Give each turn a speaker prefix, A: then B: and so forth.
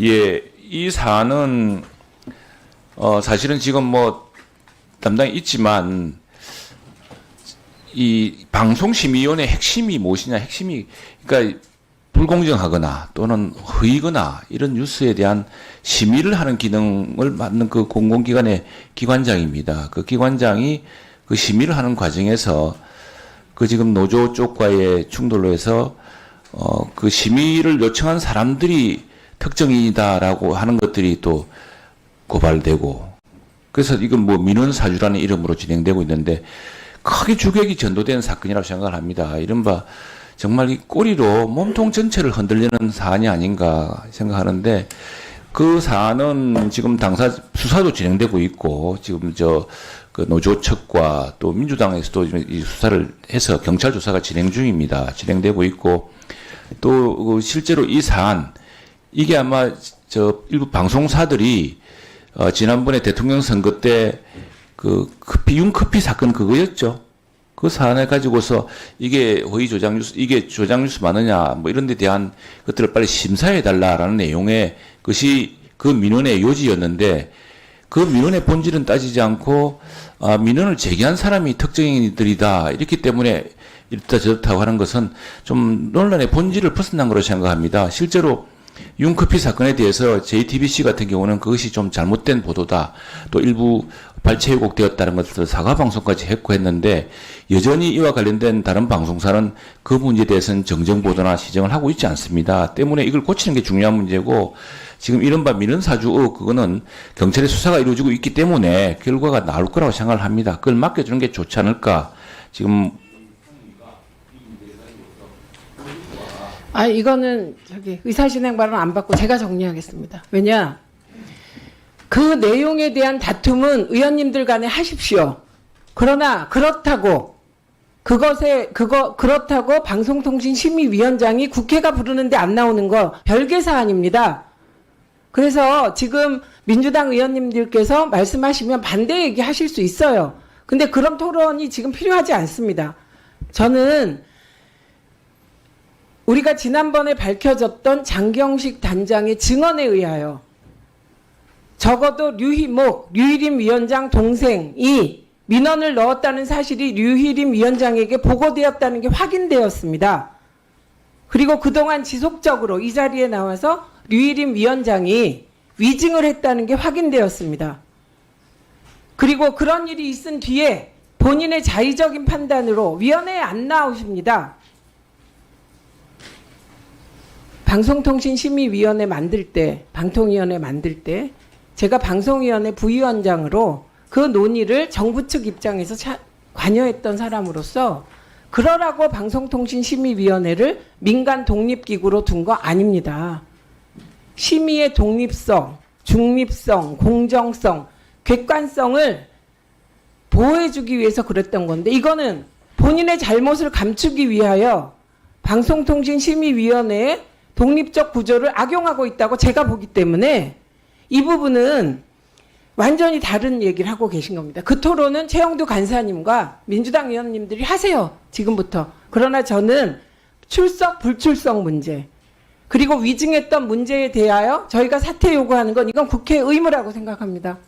A: 예, 이 사안은 어 사실은 지금 뭐 담당이 있지만 이 방송심의위원회 핵심이 무엇이냐 핵심이 그러니까 불공정하거나 또는 허위거나 이런 뉴스에 대한 심의를 하는 기능을 맡는 그 공공기관의 기관장입니다. 그 기관장이 그 심의를 하는 과정에서 그 지금 노조 쪽과의 충돌로 해서 어 그 심의를 요청한 사람들이 특정인이다라고 하는 것들이 또 고발되고 그래서 이건 뭐 민원 사주라는 이름으로 진행되고 있는데 크게 주객이 전도된 사건이라고 생각을 합니다. 이른바 정말 이 꼬리로 몸통 전체를 흔들리는 사안이 아닌가 생각하는데 그 사안은 지금 당사 수사도 진행되고 있고 지금 저 그 노조 측과 또 민주당에서도 이 수사를 해서 경찰 조사가 진행 중입니다. 진행되고 있고 또그 실제로 이 사안 이게 아마 저 일부 방송사들이 어 지난번에 대통령 선거 때 그 커피 윤커피 사건 그거였죠. 그 사안을 가지고서 이게 허위 조작 뉴스 이게 조작 뉴스 많으냐 뭐 이런 데 대한 것들을 빨리 심사해 달라라는 내용의 것이 그 민원의 요지였는데 그 민원의 본질은 따지지 않고 아, 민원을 제기한 사람이 특정인들이다 이렇기 때문에 이렇다 저렇다고 하는 것은 좀 논란의 본질을 벗어난 거로 생각합니다. 실제로 윤커피 사건에 대해서 JTBC 같은 경우는 그것이 좀 잘못된 보도다. 또 일부 발췌 왜곡되었다는 것을 사과 방송까지 했고 했는데 여전히 이와 관련된 다른 방송사는 그 문제에 대해서는 정정 보도나 시정을 하고 있지 않습니다. 때문에 이걸 고치는 게 중요한 문제고 지금 이른바 민원 사주 의혹 그거는 경찰의 수사가 이루어지고 있기 때문에 결과가 나올 거라고 생각을 합니다. 그걸 맡겨주는 게 좋지 않을까. 지금
B: 아 이거는 저기 의사진행 발언 안 받고 제가 정리하겠습니다. 왜냐 그 내용에 대한 다툼은 의원님들 간에 하십시오. 그러나 그렇다고 그것에 그거 그렇다고 방송통신심의위원장이 국회가 부르는데 안 나오는 거 별개 사안입니다. 그래서 지금 민주당 의원님들께서 말씀하시면 반대 얘기하실 수 있어요. 근데 그런 토론이 지금 필요하지 않습니다. 저는 우리가 지난번에 밝혀졌던 장경식 단장의 증언에 의하여 적어도 류희목, 류희림 위원장 동생이 민원을 넣었다는 사실이 류희림 위원장에게 보고되었다는 게 확인되었습니다. 그리고 그동안 지속적으로 이 자리에 나와서 류희림 위원장이 위증을 했다는 게 확인되었습니다. 그리고 그런 일이 있은 뒤에 본인의 자의적인 판단으로 위원회에 안 나오십니다. 방송통신심의위원회 만들 때, 방통위원회 만들 때, 제가 방송위원회 부위원장으로 그 논의를 정부 측 입장에서 차- 관여했던 사람으로서 그러라고 방송통신심의위원회를 민간 독립기구로 둔 거 아닙니다. 심의의 독립성, 중립성, 공정성, 객관성을 보호해주기 위해서 그랬던 건데 이거는 본인의 잘못을 감추기 위하여 방송통신심의위원회의 독립적 구조를 악용하고 있다고 제가 보기 때문에 이 부분은 완전히 다른 얘기를 하고 계신 겁니다. 그 토론은 최영두 간사님과 민주당 의원님들이 하세요. 지금부터. 그러나 저는 출석 불출석 문제 그리고 위증했던 문제에 대하여 저희가 사퇴 요구하는 건 이건 국회 의무라고 생각합니다.